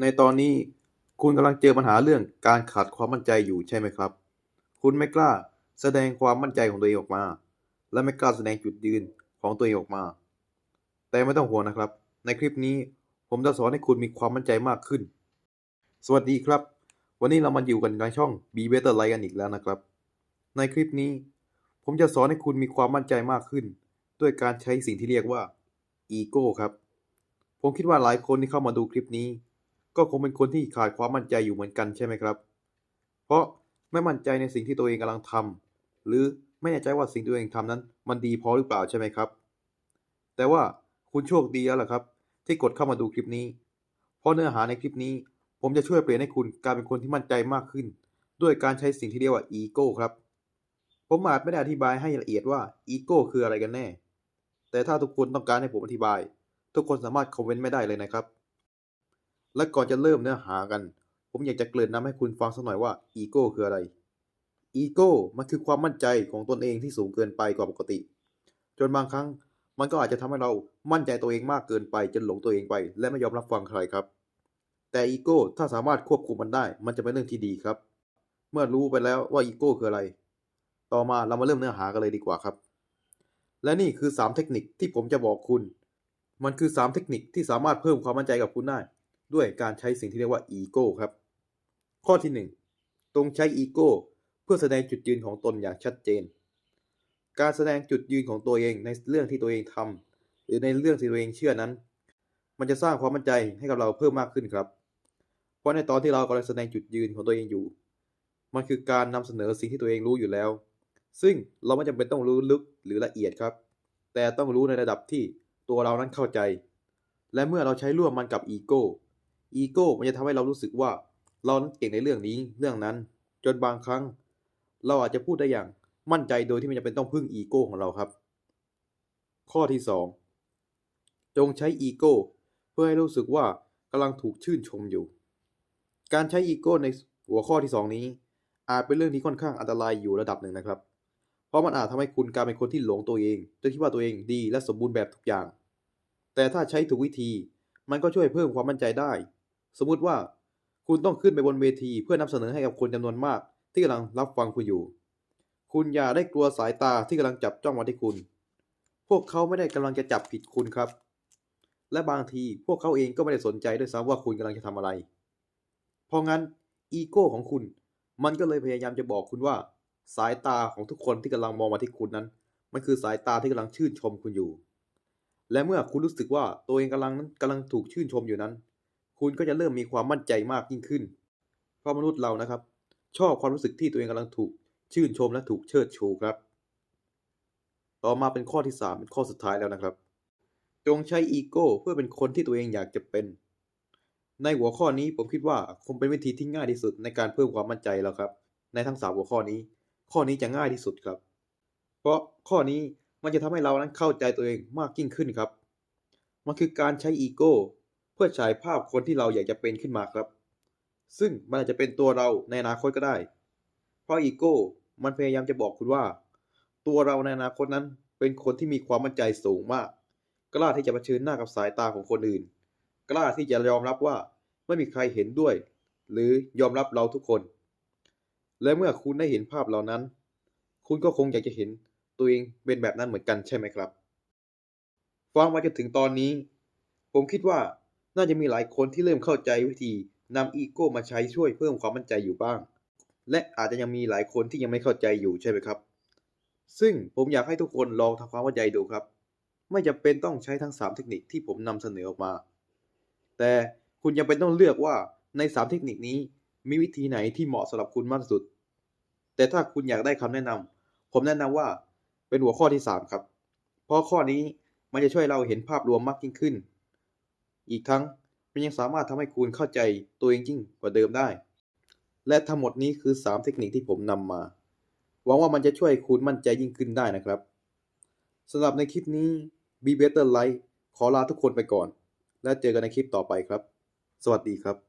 ในตอนนี้คุณกำลังเจอปัญหาเรื่องการขาดความมั่นใจอยู่ใช่ไหมครับ คุณไม่กล้าแสดงความมั่นใจของตัวเองออกมา และไม่กล้าแสดงจุดยืนของตัวเองออกมา แต่ไม่ต้องห่วงนะครับ ในคลิปนี้ผมจะสอนให้คุณมีความมั่นใจมากขึ้น สวัสดีครับ วันนี้เรามาอยู่กันในช่อง Be Better Life กันอีกแล้วนะครับ ในคลิปนี้ ผมจะสอนให้คุณมีความมั่นใจมากขึ้น ด้วยการใช้สิ่งที่เรียกว่า Ego ครับ ผมคิดว่าหลายคนที่เข้ามาดูคลิปนี้ ก็คงเป็นคนที่ขาดความมั่นใจอยู่เหมือนกันใช่ไหมครับ เพราะไม่มั่นใจในสิ่งที่ตัวเองกำลังทำหรือไม่แน่ใจว่าสิ่งที่ตัวเองทำนั้น มันดีพอหรือเปล่าใช่ไหมครับ แต่ว่าคุณโชคดีแล้วล่ะครับ ที่กดเข้ามาดูคลิปนี้ เพราะเนื้อหาในคลิปนี้ ผมจะช่วยเปลี่ยนให้คุณกลายเป็นคนที่มั่นใจมากขึ้น ด้วยการใช้สิ่งที่เรียกว่าอีโก้ครับ ผมอาจไม่ได้อธิบายให้ละเอียดว่าอีโก้คืออะไรกันแน่ แต่ถ้าทุกคนต้องการให้ผมอธิบาย ทุกคนสามารถคอมเมนต์ไม่ได้เลยนะครับ และก่อนจะเริ่มเนื้อหากัน ผมอยากจะเกริ่นนำให้คุณฟังสักหน่อยว่าอีโก้คืออะไร อีโก้มันคือความมั่นใจของตนเองที่สูงเกินไปกว่าปกติ จนบางครั้งมันก็อาจจะทำให้เรามั่นใจตัวเองมากเกินไปจนหลงตัวเองไป และไม่ยอมรับฟังใครครับ แต่อีโก้ถ้าสามารถควบคุมมันได้ มันจะเป็นเรื่องที่ดีครับ เมื่อรู้ไปแล้วว่าอีโก้คืออะไร ต่อมาเรามาเริ่มเนื้อหากันเลยดีกว่าครับ และนี่คือ 3 เทคนิคที่ผมจะบอกคุณ มันคือ 3 เทคนิคที่สามารถเพิ่มความมั่นใจกับคุณได้ ด้วยการใช้สิ่งที่เรียกว่าอีโก้ครับ ข้อที่ 1 ตรงใช้อีโก้เพื่อแสดงจุดยืนของตนอย่างชัดเจน การแสดงจุดยืนของตัวเองในเรื่องที่ตัวเองทำหรือในเรื่องที่ตัวเองเชื่อนั้น มันจะสร้างความมั่นใจให้กับเราเพิ่มมากขึ้นครับ เพราะในตอนที่เรากำลังแสดงจุดยืนของตัวเองอยู่ มันคือการนำเสนอสิ่งที่ตัวเองรู้อยู่แล้ว ซึ่งเราไม่จำเป็นต้องรู้ลึกหรือละเอียดครับ แต่ต้องรู้ในระดับที่ตัวเรานั้นเข้าใจ และเมื่อเราใช้ร่วมมันกับอีโก้ อีโก้มันจะทำให้เรารู้สึกว่าเรานั้นเก่งในเรื่องนี้เรื่องนั้น จนบางครั้ง เราอาจจะพูดได้อย่างมั่นใจโดยที่ไม่จำเป็นต้องพึ่งอีโก้ของเราครับ ข้อที่ 2 จงใช้อีโก้เพื่อให้รู้สึกว่ากำลังถูกชื่นชมอยู่ การใช้อีโก้ในหัวข้อที่ 2 นี้ อาจเป็นเรื่องที่ค่อนข้างอันตรายอยู่ระดับหนึ่งนะครับ เพราะมันอาจทำให้คุณกลายเป็นคนที่หลงตัวเองจนคิดว่าตัวเองดีและสมบูรณ์แบบทุกอย่าง แต่ถ้าใช้ถูกวิธีมันก็ช่วยเพิ่มความมั่นใจได้ สมมุติว่าคุณต้องขึ้นไปบนเวทีเพื่อนำเสนอให้กับคนจำนวนมาก ที่กำลังรับฟังคุณอยู่ คุณอย่าได้กลัวสายตาที่กำลังจับจ้องมาที่คุณ พวกเขาไม่ได้กำลังจะจับผิดคุณครับ และบางทีพวกเขาเองก็ไม่ได้สนใจด้วยซ้ำว่าคุณกำลังจะทำอะไร เพราะงั้นอีโก้ของคุณ มันก็เลยพยายามจะบอกคุณว่า สายตาของทุกคนที่กำลังมองมาที่คุณนั้น มันคือสายตาที่กำลังชื่นชมคุณอยู่ และเมื่อคุณรู้สึกว่าตัวเองกำลังนั้นกำลังถูกชื่นชมอยู่นั้น คุณก็จะเริ่มมีความมั่นใจมากยิ่งขึ้น เพราะมนุษย์เรานะครับ ชอบความรู้สึกที่ตัวเองกำลังถูก ชื่นชมและถูกเชิดชูครับ ต่อมาเป็นข้อที่ 3 เป็นข้อสุดท้ายแล้วนะครับ จงใช้อีโก้เพื่อเป็นคนที่ตัวเองอยากจะเป็น ในหัวข้อนี้ผมคิดว่าคงเป็นวิธีที่ง่ายที่สุดในการเพิ่มความมั่นใจแล้วครับ ในทั้งสามหัวข้อนี้ ข้อนี้จะง่ายที่สุดครับ เพราะข้อนี้มันจะทำให้เรานั้นเข้าใจตัวเองมากยิ่งขึ้นครับ มันคือการใช้อีโก้เพื่อฉายภาพคนที่เราอยากจะเป็นขึ้นมาครับ ซึ่งมันอาจจะเป็นตัวเราในอนาคตก็ได้ เพราะอีโก้มันพยายามจะบอกคุณว่า ตัวเราในอนาคตนั้นเป็นคนที่มีความมั่นใจสูงมาก กล้าที่จะเผชิญหน้ากับสายตาของคนอื่น กล้าที่จะยอมรับว่าไม่มีใครเห็นด้วย หรือยอมรับเราทุกคน และเมื่อคุณได้เห็นภาพเหล่านั้น คุณก็คงอยากจะเห็นตัวเองเป็นแบบนั้นเหมือนกันใช่ไหมครับ ฟังมาจนถึงตอนนี้ ผมคิดว่า น่าจะมีหลายคนที่เริ่มเข้าใจวิธีนำอีโก้มาใช้ช่วยเพิ่มความมั่นใจอยู่บ้าง และอาจจะยังมีหลายคนที่ยังไม่เข้าใจอยู่ใช่ไหมครับ ซึ่งผมอยากให้ทุกคนลองทำความเข้าใจดูครับ ไม่จำเป็นต้องใช้ทั้ง 3 เทคนิคที่ผมนำเสนอออกมา แต่คุณยังเป็นต้องเลือกว่าใน 3 เทคนิคนี้มีวิธีไหนที่เหมาะสำหรับคุณมากที่สุด แต่ถ้าคุณอยากได้คำแนะนำผมแนะนำว่าเป็นหัวข้อที่ 3 ครับ เพราะข้อนี้มันจะช่วยเราเห็นภาพรวมมากยิ่งขึ้น อีกทั้งมันยังสามารถทำให้คุณเข้าใจตัวเองยิ่งกว่าเดิมได้ และทั้งหมดนี้คือ 3 เทคนิคที่ผมนำมา หวังว่ามันจะช่วยคุณมั่นใจยิ่งขึ้นได้นะครับสำหรับในคลิปนี้ Be Better Life ขอลาทุกคนไปก่อน และเจอกันในคลิปต่อไปครับ สวัสดีครับ